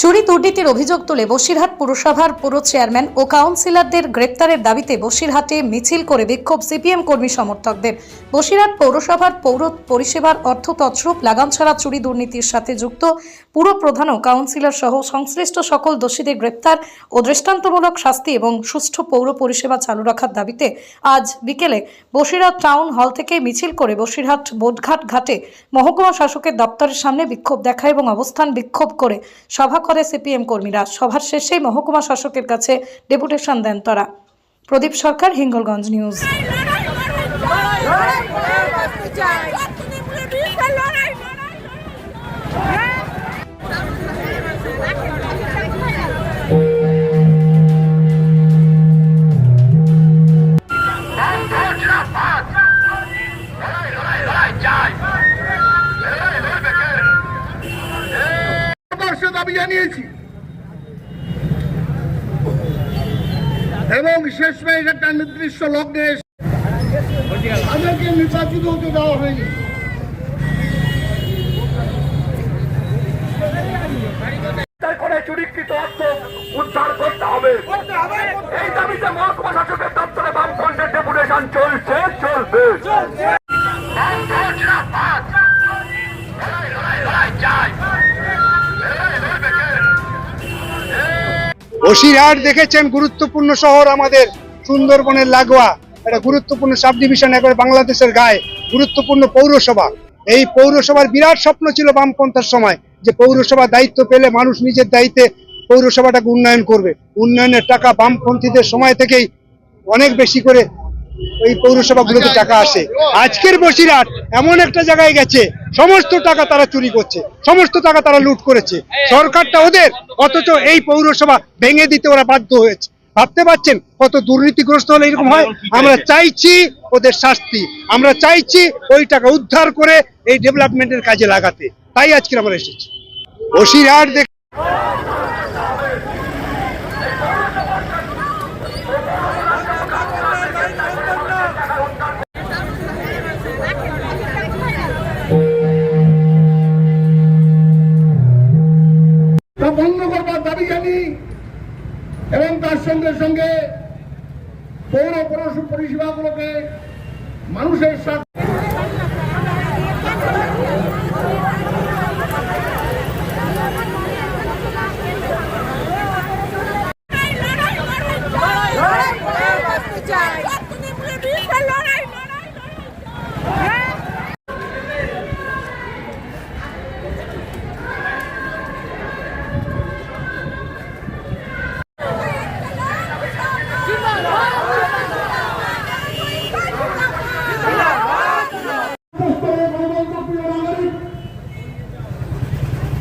চুরি দুর্নীতির অভিযোগ তুলে বসিরহাট পুরসভার পুর চেয়ারম্যান ও কাউন্সিলরদের গ্রেপ্তারের দাবিতে বসিরহাটে মিছিল করে বিক্ষোভ সিপিএম কর্মী সমর্থকদের। বসিরহাট পৌরসভার পৌর পরিষেবার অর্থ তছরূপ, লাগাম ছাড়া চুরি দুর্নীতির সাথে যুক্ত পুর প্রধান ও কাউন্সিলর সহ সংশ্লিষ্ট সকল দোষীদের গ্রেপ্তার ও দৃষ্টান্তমূলক শাস্তি এবং সুষ্ঠু পৌর পরিষেবা চালু রাখার দাবিতে আজ বিকেলে বসিরহাট টাউন হল থেকে মিছিল করে বসিরহাট বোটঘাট ঘাটে মহকুমা শাসকের দপ্তরের সামনে বিক্ষোভ দেখা এবং অবস্থান বিক্ষোভ করে সভা করে সিপিএম কর্মীরা সভার শেষেই মহকুমা শাসকের কাছে ডেপুটেশন দেন তারা প্রদীপ সরকার হিঙ্গলগঞ্জ নিউজ দাবি জানিয়েছি। এবং শেষমেশ একটা নির্দিষ্ট লগ্নে তাদেরকে নির্বাচিত হতে দেওয়া হয়নি। করতে হবে। এই দাবিতে দপ্তরে চলছে, চলবে। বসিরহাট দেখেছেন, গুরুত্বপূর্ণ শহর আমাদের, সুন্দরবনের লাগোয়া। একটা গুরুত্বপূর্ণ সাব ডিভিশন একবার বাংলাদেশের গায়ে, গুরুত্বপূর্ণ পৌরসভা। এই পৌরসভার বিরাট স্বপ্ন ছিল বামপন্থার সময়, যে পৌরসভা দায়িত্ব পেলে মানুষ নিজের দায়িত্বে পৌরসভাটাকে উন্নয়ন করবে। উন্নয়নের টাকা বামপন্থীদের সময় থেকেই অনেক বেশি করে ওই পৌরসভাগুলোতে টাকা আসে। আজকের বসিরহাট এমন একটা জায়গায় গেছে সমস্ত টাকা তারা চুরি করছে সমস্ত টাকা তারা লুট করেছে। সরকারটা ওদের অথচ এই পৌরসভা ভেঙে দিতে ওরা বাধ্য হয়েছে। ভাবতে পারছেন কত দুর্নীতিগ্রস্ত হলে এরকম হয়? আমরা চাইছি ওদের শাস্তি। আমরা চাইছি ওই টাকা উদ্ধার করে এই ডেভেলপমেন্টের কাজে লাগাতে। তাই আজকে আমরা এসেছি। বসিরহাট এবং তার সঙ্গে সঙ্গে পৌর পৌরসভা পরিষেবাগুলোকে মানুষের সাথে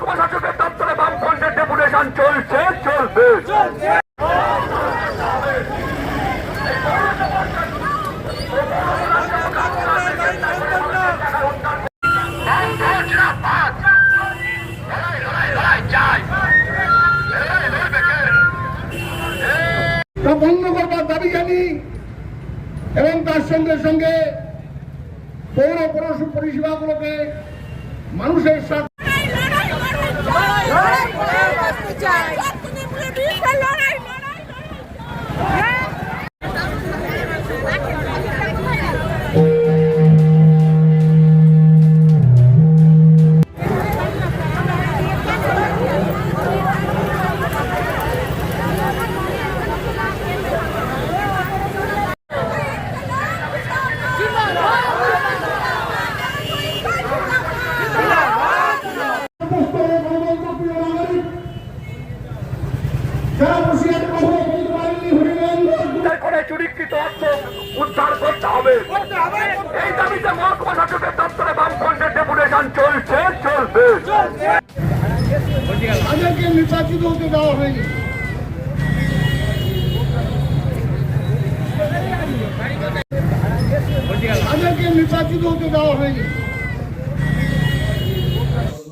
মহকুমা দপ্তরে বামফ্রন্টের ডেপুটেশন চলছে, চলবে। বন্ধ করবার দাবি জানি এবং তার সঙ্গে সঙ্গে পৌর পৌরসভা পরিষেবাগুলোকে মানুষের সাথে উদ্ধার করতে হবে। এই দাবিতে মহকুমা শাসকের দপ্তরে বামফ্রন্টের ডেপুটেশন চলছে চলবে তাদেরকে নির্বাচিত হতে দেওয়া হয়নি। তাদেরকে নির্বাচিত হতে দেওয়া হয়নি।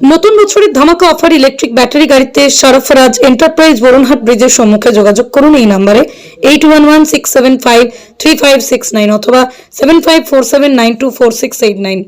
নতুন বছরের ধামাকা অফার ইলেকট্রিক ব্যাটারি গাড়িতে সরফরাজ এন্টারপ্রাইজ বরুণহাট ব্রিজের সম্মুখে যোগাযোগ করুন এই নাম্বারে eight one one six seven five three five six nine অথবা seven five four seven nine two four six eight nine